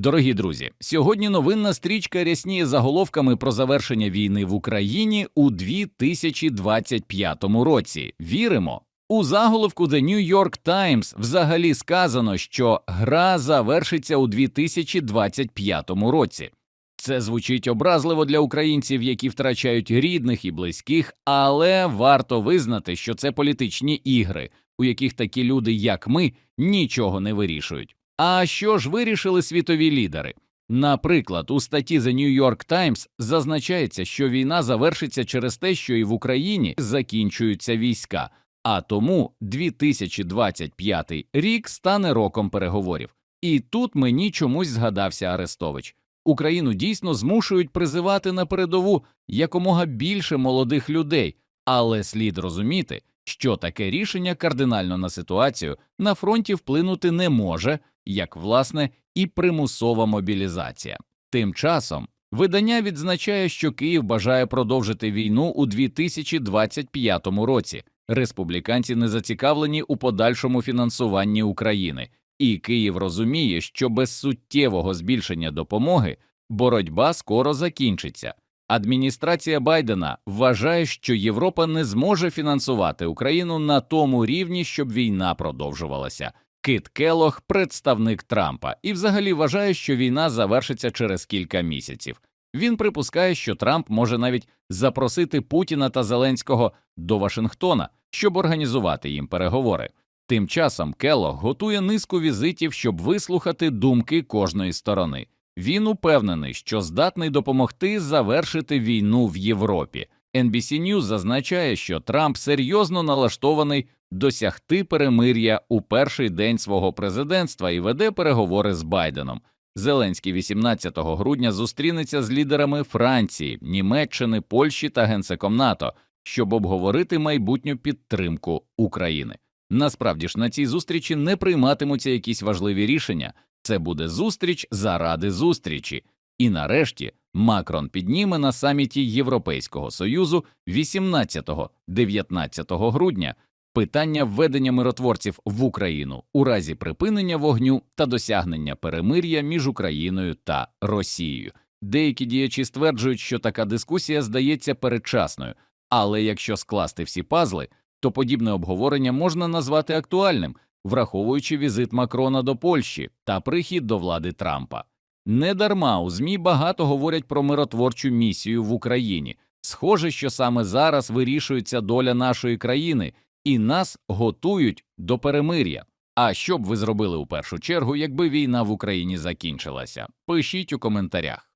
Дорогі друзі, сьогодні новинна стрічка рясніє заголовками про завершення війни в Україні у 2025 році. Віримо. У заголовку The New York Times взагалі сказано, що гра завершиться у 2025 році. Це звучить образливо для українців, які втрачають рідних і близьких, але варто визнати, що це політичні ігри, у яких такі люди, як ми, нічого не вирішують. А що ж вирішили світові лідери? Наприклад, у статті The New York Times зазначається, що війна завершиться через те, що і в Україні закінчуються війська, а тому 2025 рік стане роком переговорів. І тут мені чомусь згадався Арестович. Україну дійсно змушують призивати на передову якомога більше молодих людей, але слід розуміти, що таке рішення кардинально на ситуацію на фронті вплинути не може, як власне і примусова мобілізація. Тим часом видання відзначає, що Київ бажає продовжити війну у 2025 році. Республіканці не зацікавлені у подальшому фінансуванні України, і Київ розуміє, що без суттєвого збільшення допомоги боротьба скоро закінчиться. Адміністрація Байдена вважає, що Європа не зможе фінансувати Україну на тому рівні, щоб війна продовжувалася. Кит Келох, представник Трампа, і взагалі вважає, що війна завершиться через кілька місяців. Він припускає, що Трамп може навіть запросити Путіна та Зеленського до Вашингтона, щоб організувати їм переговори. Тим часом Келох готує низку візитів, щоб вислухати думки кожної сторони. Він упевнений, що здатний допомогти завершити війну в Європі. NBC News зазначає, що Трамп серйозно налаштований досягти перемир'я у перший день свого президентства і веде переговори з Байденом. Зеленський 18 грудня зустрінеться з лідерами Франції, Німеччини, Польщі та генсеком НАТО, щоб обговорити майбутню підтримку України. Насправді ж на цій зустрічі не прийматимуться якісь важливі рішення. Це буде зустріч заради зустрічі. І нарешті Макрон підніме на саміті Європейського Союзу 18-19 грудня питання введення миротворців в Україну у разі припинення вогню та досягнення перемир'я між Україною та Росією. Деякі діячі стверджують, що така дискусія здається передчасною, але якщо скласти всі пазли, то подібне обговорення можна назвати актуальним, враховуючи візит Макрона до Польщі та прихід до влади Трампа. Недарма у ЗМІ багато говорять про миротворчу місію в Україні. Схоже, що саме зараз вирішується доля нашої країни, і нас готують до перемир'я. А що б ви зробили у першу чергу, якби війна в Україні закінчилася? Пишіть у коментарях.